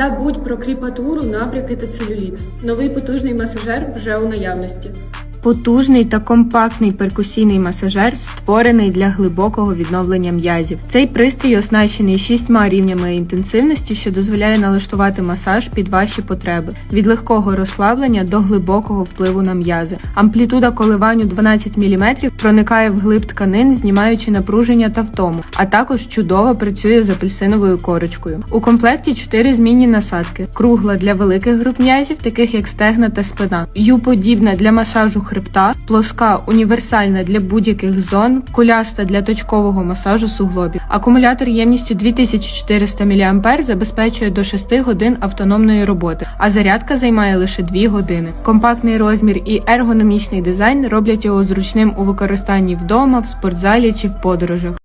Забудь про кріпатуру, набряки та целюліт. Новий потужний масажер вже у наявності. Потужний та компактний перкусійний масажер створений для глибокого відновлення м'язів. Цей пристрій оснащений шістьма рівнями інтенсивності, що дозволяє налаштувати масаж під ваші потреби від легкого розслаблення до глибокого впливу на м'язи. Амплітуда коливань у 12 мм проникає в глиб тканин, знімаючи напруження та втому, а також чудово працює з апельсиновою корочкою. У комплекті 4 змінні насадки: кругла для великих груп м'язів, таких як стегна та спина, ю-подібна для масажу хребта, плоска універсальна для будь-яких зон, куляста для точкового масажу суглобів. Акумулятор ємністю 2400 мА забезпечує до 6 годин автономної роботи, а зарядка займає лише 2 години. Компактний розмір і ергономічний дизайн роблять його зручним у використанні вдома, в спортзалі чи в подорожах.